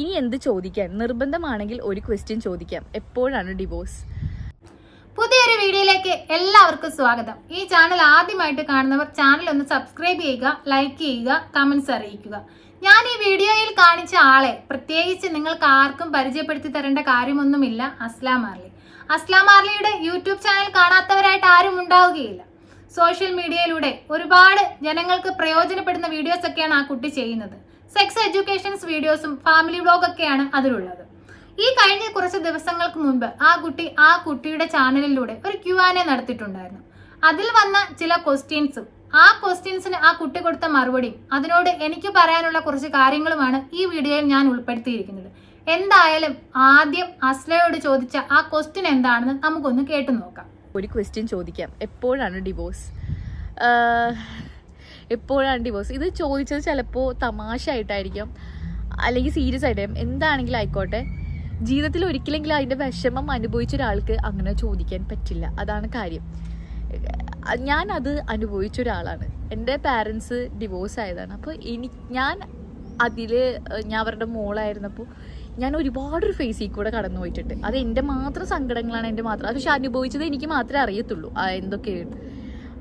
ഇനി എന്ത് ചോദിക്കാൻ നിർബന്ധമാണെങ്കിൽ ഒരു ക്വസ്റ്റ്യൻ ചോദിക്കാം. എപ്പോഴാണ് ഡിവോഴ്സ് പുതിയൊരു വീഡിയോയിലേക്ക് എല്ലാവർക്കും സ്വാഗതം. ഈ ചാനൽ ആദ്യമായിട്ട് കാണുന്നവർ ചാനൽ ഒന്ന് സബ്സ്ക്രൈബ് ചെയ്യുക ലൈക്ക് ചെയ്യുക കമന്റ്സ് അറിയിക്കുക. ഞാൻ ഈ വീഡിയോയിൽ കാണിച്ച ആളെ പ്രത്യേകിച്ച് നിങ്ങൾക്ക് ആർക്കും പരിചയപ്പെടുത്തി തരേണ്ട കാര്യമൊന്നുമില്ല അസ്ലാം അർലി അസ്ലാം അർലിയുടെ യൂട്യൂബ് ചാനൽ കാണാത്തവരായിട്ട് ആരും ഉണ്ടാവുകയില്ല. സോഷ്യൽ മീഡിയയിലൂടെ ഒരുപാട് ജനങ്ങൾക്ക് പ്രയോജനപ്പെടുന്ന വീഡിയോസ് ഒക്കെയാണ് ആ കുട്ടി ചെയ്യുന്നത്. സെക്സ് എഡ്യൂക്കേഷൻസ് വീഡിയോസും ഫാമിലി വ്ലോഗൊക്കെയാണ് അതിലുള്ളത്. ഈ കഴിഞ്ഞ കുറച്ച് ദിവസങ്ങൾക്ക് മുൻപ് ആ കുട്ടി ആ കുട്ടിയുടെ ചാനലിലൂടെ ഒരു ക്യു ആൻ എ നടത്തിയിട്ടുണ്ടായിരുന്നു. അതിൽ വന്ന ചില ക്വസ്റ്റ്യൻസും ആ ക്വസ്റ്റ്യൻസിന് ആ കുട്ടി കൊടുത്ത മറുപടിയും അതിനോട് എനിക്ക് പറയാനുള്ള കുറച്ച് കാര്യങ്ങളുമാണ് ഈ വീഡിയോയിൽ ഞാൻ ഉൾപ്പെടുത്തിയിരിക്കുന്നത്. എന്തായാലും ആദ്യം അസ്ലയോട് ചോദിച്ച ആ ക്വസ്റ്റ്യൻ എന്താണെന്ന് നമുക്കൊന്ന് കേട്ടു നോക്കാം. ഒരു ക്വസ്റ്റ്യൻ ചോദിക്കാം. എപ്പോഴാണ് ഡിവോഴ്സ് എപ്പോഴാണ് ഡിവോഴ്സ് ഇത് ചോദിച്ചത് ചിലപ്പോൾ തമാശ ആയിട്ടായിരിക്കും അല്ലെങ്കിൽ സീരിയസ് ആയിട്ട് എന്താണെങ്കിലും ആയിക്കോട്ടെ. ജീവിതത്തിൽ ഒരിക്കലെങ്കിലും അതിന്റെ വിഷമം അനുഭവിച്ച ഒരാൾക്ക് അങ്ങനെ ചോദിക്കാൻ പറ്റില്ല. അതാണ് കാര്യം. ഞാൻ അത് അനുഭവിച്ച ഒരാളാണ്. എന്റെ പാരൻസ് ഡിവോഴ്സ് ആയതാണ്. അപ്പോൾ ഇനി ഞാൻ അതിൽ ഞാൻ അവരുടെ മോളായിരുന്നപ്പോൾ ഞാൻ ഒരുപാട് ഒരു ഫേസിൽ കൂടെ കടന്നു പോയിട്ടുണ്ട്. അത് എന്റെ മാത്രം സങ്കടങ്ങളാണ് എന്റെ മാത്രം. പക്ഷെ അനുഭവിച്ചത് എനിക്ക് മാത്രമേ അറിയത്തുള്ളൂ. എന്തൊക്കെയാണ്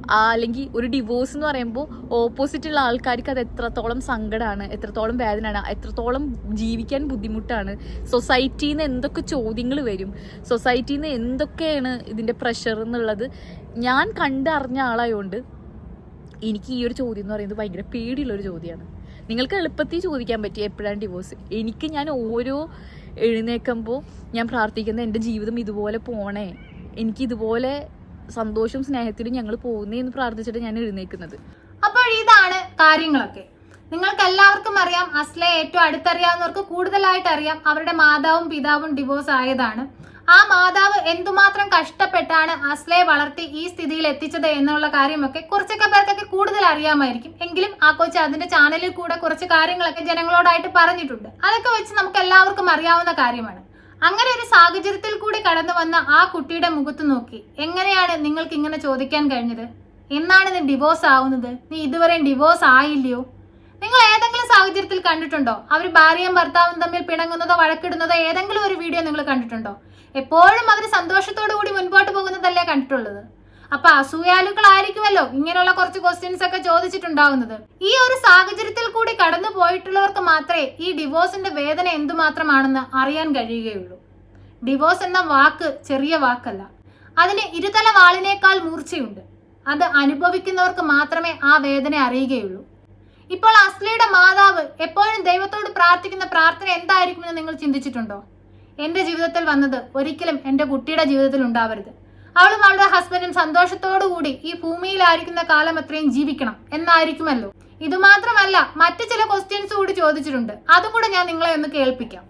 അല്ലെങ്കിൽ ഒരു ഡിവോഴ്സ് എന്ന് പറയുമ്പോൾ ഓപ്പോസിറ്റുള്ള ആൾക്കാർക്ക് അത് എത്രത്തോളം സങ്കടമാണ് എത്രത്തോളം വേദനയാണ് എത്രത്തോളം ജീവിക്കാൻ ബുദ്ധിമുട്ടാണ്. സൊസൈറ്റിയിൽ നിന്ന് എന്തൊക്കെ ചോദ്യങ്ങൾ വരും? സൊസൈറ്റിയിൽ നിന്ന് എന്തൊക്കെയാണ് ഇതിന്റെ പ്രഷർ എന്നുള്ളത് ഞാൻ കണ്ടറിഞ്ഞ ആളായതുകൊണ്ട് എനിക്ക് ഈ ഒരു ചോദ്യം എന്ന് പറയുന്നത് ഭയങ്കര പേടിയുള്ളൊരു ചോദ്യമാണ്. നിങ്ങൾക്ക് എളുപ്പത്തിൽ ചോദിക്കാൻ പറ്റിയ എപ്പോഴാണ് ഡിവോഴ്സ് എനിക്ക് ഞാൻ ഓരോ എഴുന്നേക്കുമ്പോൾ ഞാൻ പ്രാർത്ഥിക്കുന്ന എന്റെ ജീവിതം ഇതുപോലെ പോണേ. എനിക്ക് ഇതുപോലെ സന്തോഷവും സ്നേഹത്തിലും ഞങ്ങൾ പോകുന്നേ എന്ന് പ്രാർത്ഥിച്ചിട്ട് ഞാൻ എഴുന്നേക്കുന്നത്. അപ്പോൾ ഇതാണ് കാര്യങ്ങളൊക്കെ. നിങ്ങൾക്ക് എല്ലാവർക്കും അറിയാം അസ്ലെ ഏറ്റവും അടുത്തറിയാവുന്നവർക്ക് കൂടുതലായിട്ട് അറിയാം. അവരുടെ മാതാവും പിതാവും ഡിവോഴ്സ് ആയതാണ്. ആ മാതാവ് എന്തുമാത്രം കഷ്ടപ്പെട്ടാണ് അസ്ലയെ വളർത്തി ഈ സ്ഥിതിയിൽ എത്തിച്ചത് എന്നുള്ള കാര്യമൊക്കെ കുറച്ചൊക്കെ പേർക്കൊക്കെ കൂടുതൽ അറിയാമായിരിക്കും. എങ്കിലും ആ കൊച്ചു അതിന്റെ ചാനലിൽ കൂടെ കുറച്ച് കാര്യങ്ങളൊക്കെ ജനങ്ങളോടായിട്ട് പറഞ്ഞിട്ടുണ്ട്. അതൊക്കെ വെച്ച് നമുക്ക് എല്ലാവർക്കും അറിയാവുന്ന കാര്യമാണ്. അങ്ങനെ ഒരു സാഹചര്യത്തിൽ കൂടി കടന്നു വന്ന ആ കുട്ടിയുടെ മുഖത്ത് നോക്കി. എങ്ങനെയാണ് നിങ്ങൾക്ക് ഇങ്ങനെ ചോദിക്കാൻ കഴിഞ്ഞത്? എന്നാണ് നീ ഡിവോഴ്സ് ആവുന്നത്? നീ ഇതുവരെ ഡിവോഴ്സ് ആയില്ലയോ? നിങ്ങൾ ഏതെങ്കിലും സാഹചര്യത്തിൽ കണ്ടിട്ടുണ്ടോ? അവർ ഭാര്യയും ഭർത്താവും തമ്മിൽ പിണങ്ങുന്നതോ വഴക്കിടുന്നതോ ഏതെങ്കിലും ഒരു വീഡിയോ നിങ്ങൾ കണ്ടിട്ടുണ്ടോ? എപ്പോഴും അവർ സന്തോഷത്തോടു കൂടി മുൻപോട്ട് പോകുന്നതല്ലേ കണ്ടിട്ടുള്ളത്. അപ്പൊ അസൂയാലുക്കളായിരിക്കുമല്ലോ ഇങ്ങനെയുള്ള കുറച്ച് ക്വസ്റ്റ്യൻസ് ഒക്കെ ചോദിച്ചിട്ടുണ്ടാവുന്നത്. ഈ ഒരു സാഹചര്യത്തിൽ കൂടി കടന്നു പോയിട്ടുള്ളവർക്ക് മാത്രമേ ഈ ഡിവോഴ്സിന്റെ വേദന എന്തുമാത്രമാണെന്ന് അറിയാൻ കഴിയുകയുള്ളൂ. ഡിവോഴ്സ് എന്ന വാക്ക് ചെറിയ വാക്കല്ല. അതിന് ഇരുതല വാളിനേക്കാൾ മൂർച്ചയുണ്ട്. അത് അനുഭവിക്കുന്നവർക്ക് മാത്രമേ ആ വേദന അറിയുകയുള്ളൂ. ഇപ്പോൾ അസ്ലിയുടെ മാതാവ് എപ്പോഴും ദൈവത്തോട് പ്രാർത്ഥിക്കുന്ന പ്രാർത്ഥന എന്തായിരിക്കുമെന്ന് നിങ്ങൾ ചിന്തിച്ചിട്ടുണ്ടോ? എന്റെ ജീവിതത്തിൽ വന്നത് ഒരിക്കലും എന്റെ കുട്ടിയുടെ ജീവിതത്തിൽ ഉണ്ടാവരുത്. അവളും അവളുടെ ഹസ്ബൻഡും സന്തോഷത്തോടു കൂടി ഈ ഭൂമിയിലായിരിക്കുന്ന കാലം അത്രയും ജീവിക്കണം എന്നായിരിക്കുമല്ലോ. ഇതുമാത്രമല്ല മറ്റു ചില ക്വസ്റ്റ്യൻസ് കൂടി ചോദിച്ചിട്ടുണ്ട്. അതും കൂടെ ഞാൻ നിങ്ങളെ ഒന്ന് കേൾപ്പിക്കാം.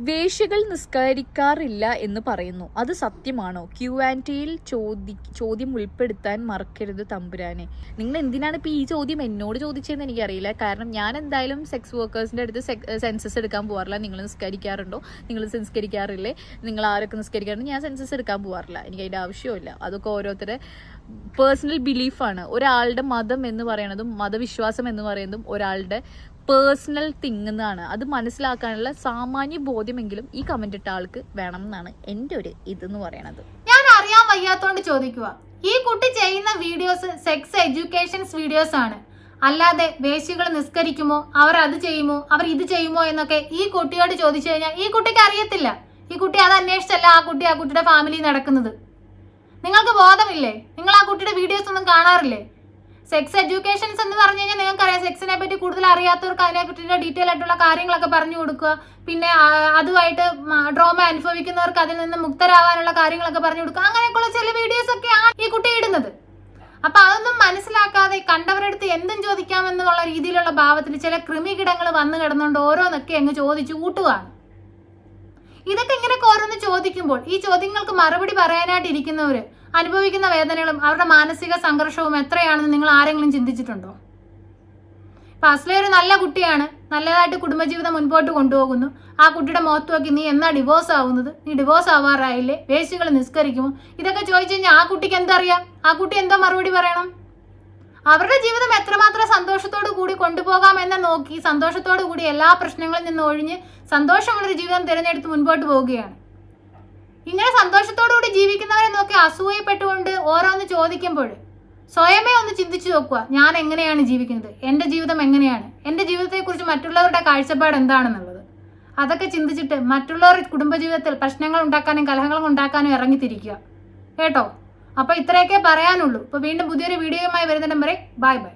വേശ്യകൾ നിസ്കരിക്കാറില്ല എന്ന് പറയുന്നു. അത് സത്യമാണോ? ക്യു ആൻഡ് ടിയിൽ ചോദി ചോദ്യം ഉൾപ്പെടുത്താൻ മറക്കരുത് തമ്പുരാനെ. നിങ്ങൾ എന്തിനാണ് ഇപ്പോൾ ഈ ചോദ്യം എന്നോട് ചോദിച്ചതെന്ന് എനിക്കറിയില്ല. കാരണം ഞാൻ എന്തായാലും സെക്സ് വർക്കേഴ്സിന്റെ അടുത്ത് സെൻസസ് എടുക്കാൻ പോകാറില്ല നിങ്ങൾ നിസ്കരിക്കാറുണ്ടോ? നിങ്ങൾ സംസ്കരിക്കാറില്ലേ? നിങ്ങൾ ആരൊക്കെ നിസ്കരിക്കാറുണ്ട്? ഞാൻ സെൻസസ് എടുക്കാൻ പോകാറില്ല എനിക്ക് അതിന്റെ ആവശ്യമില്ല അതൊക്കെ ഓരോരുത്തരെ പേഴ്സണൽ ബിലീഫാണ് ഒരാളുടെ മതം എന്ന് പറയുന്നതും മതവിശ്വാസം എന്ന് പറയുന്നതും ഒരാളുടെ പേഴ്സണൽ തിങ് എന്നാണ് അത് മനസ്സിലാക്കാനുള്ള സാമാന്യ ബോധ്യമെങ്കിലും ഈ കമന്റ് ഇട്ട ആൾക്ക് വേണം എന്നാണ് എന്റെ ഒരു ഇതെന്ന് പറയണത്. ഞാൻ അറിയാൻ വയ്യാത്തോണ്ട് ചോദിക്കുക ഈ കുട്ടി ചെയ്യുന്ന വീഡിയോസ് സെക്സ് എഡ്യൂക്കേഷൻസ് വീഡിയോസ് ആണ്. അല്ലാതെ വേശികൾ നിസ്കരിക്കുമോ? അവർ അത് ചെയ്യുമോ? അവർ ഇത് ചെയ്യുമോ എന്നൊക്കെ ഈ കുട്ടിയോട് ചോദിച്ചു കഴിഞ്ഞാൽ ഈ കുട്ടിക്ക് അറിയത്തില്ല. ഈ കുട്ടി അത് അന്വേഷിച്ചല്ല ആ കുട്ടി ആ കുട്ടിയുടെ ഫാമിലി നടക്കുന്നത്. നിങ്ങൾക്ക് ബോധമില്ലേ? നിങ്ങൾ ആ കുട്ടിയുടെ വീഡിയോസ് ഒന്നും കാണാറില്ലേ? സെക്സ് എഡ്യൂക്കേഷൻസ് എന്ന് പറഞ്ഞു കഴിഞ്ഞാൽ നിങ്ങൾക്ക് അറിയാം സെക്സിനെ പറ്റി കൂടുതൽ അറിയാത്തവർക്ക് അതിനെ പറ്റിയുള്ള ഡീറ്റെയിൽ ആയിട്ടുള്ള കാര്യങ്ങളൊക്കെ പറഞ്ഞു കൊടുക്കുക. പിന്നെ അതുമായിട്ട് ഡ്രോമ അനുഭവിക്കുന്നവർക്ക് അതിൽ നിന്ന് മുക്തരാകാനുള്ള കാര്യങ്ങളൊക്കെ പറഞ്ഞു കൊടുക്കുക. അങ്ങനെയൊക്കെയുള്ള ചില വീഡിയോസ് ഒക്കെയാണ് ഈ കുട്ടി ഇടുന്നത്. അപ്പൊ അതൊന്നും മനസ്സിലാക്കാതെ കണ്ടവരടുത്ത് എന്തും ചോദിക്കാമെന്നുള്ള രീതിയിലുള്ള ഭാവത്തിൽ ചില കൃമികിടങ്ങൾ വന്നു കിടന്നുകൊണ്ട് ഓരോന്നൊക്കെ അങ്ങ് ചോദിച്ചു കൂട്ടുകയാണ് ഇതൊക്കെ ഇങ്ങനെ ഓരോന്ന് ചോദിക്കുമ്പോൾ ഈ ചോദ്യങ്ങൾക്ക് മറുപടി പറയാനായിട്ട് ഇരിക്കുന്നവര് അനുഭവിക്കുന്ന വേദനകളും അവരുടെ മാനസിക സംഘർഷവും എത്രയാണെന്ന് നിങ്ങൾ ആരെങ്കിലും ചിന്തിച്ചിട്ടുണ്ടോ? ഇപ്പൊ അസ്ലേ ഒരു നല്ല കുട്ടിയാണ് നല്ലതായിട്ട് കുടുംബജീവിതം മുൻപോട്ട് കൊണ്ടുപോകുന്നു. ആ കുട്ടിയുടെ മുഖത്ത് നോക്കി നീ എന്നാ ഡിവോഴ്സ് ആവുന്നത്? നീ ഡിവോഴ്സ് ആവാറായില്ലേ? വേശികൾ നിസ്കരിക്കുമോ? ഇതൊക്കെ ചോദിച്ചു കഴിഞ്ഞാൽ ആ കുട്ടിക്ക് എന്തറിയാം? ആ കുട്ടി എന്തോ മറുപടി പറയണം? അവരുടെ ജീവിതം എത്രമാത്രം സന്തോഷത്തോടു കൂടി കൊണ്ടുപോകാമെന്ന് നോക്കി സന്തോഷത്തോടു കൂടി എല്ലാ പ്രശ്നങ്ങളിൽ നിന്ന് ഒഴിഞ്ഞ് സന്തോഷമുള്ളൊരു ജീവിതം തിരഞ്ഞെടുത്ത് മുൻപോട്ട് പോവുകയാണ്. ഇങ്ങനെ സന്തോഷത്തോടു കൂടി ജീവിക്കുന്നവരെ നോക്കി അസൂയപ്പെട്ടുകൊണ്ട് ഓരോന്ന് ചോദിക്കുമ്പോൾ സ്വയമേ ഒന്ന് ചിന്തിച്ചു നോക്കുക ഞാൻ എങ്ങനെയാണ് ജീവിക്കുന്നത്? എന്റെ ജീവിതം എങ്ങനെയാണ്? എന്റെ ജീവിതത്തെക്കുറിച്ച് മറ്റുള്ളവരുടെ കാഴ്ചപ്പാട് എന്താണെന്നുള്ളത്. അതൊക്കെ ചിന്തിച്ചിട്ട് മറ്റുള്ളവരുടെ കുടുംബജീവിതത്തിൽ പ്രശ്നങ്ങൾ ഉണ്ടാക്കാനും കലഹങ്ങൾ ഉണ്ടാക്കാനും ഇറങ്ങിത്തിരിക്കുക. കേട്ടോ? അപ്പോൾ ഇത്രയൊക്കെ പറയാനുള്ളൂ. അപ്പോൾ വീണ്ടും പുതിയൊരു വീഡിയോയുമായി വരുന്നിടം വരെ ബൈ ബൈ.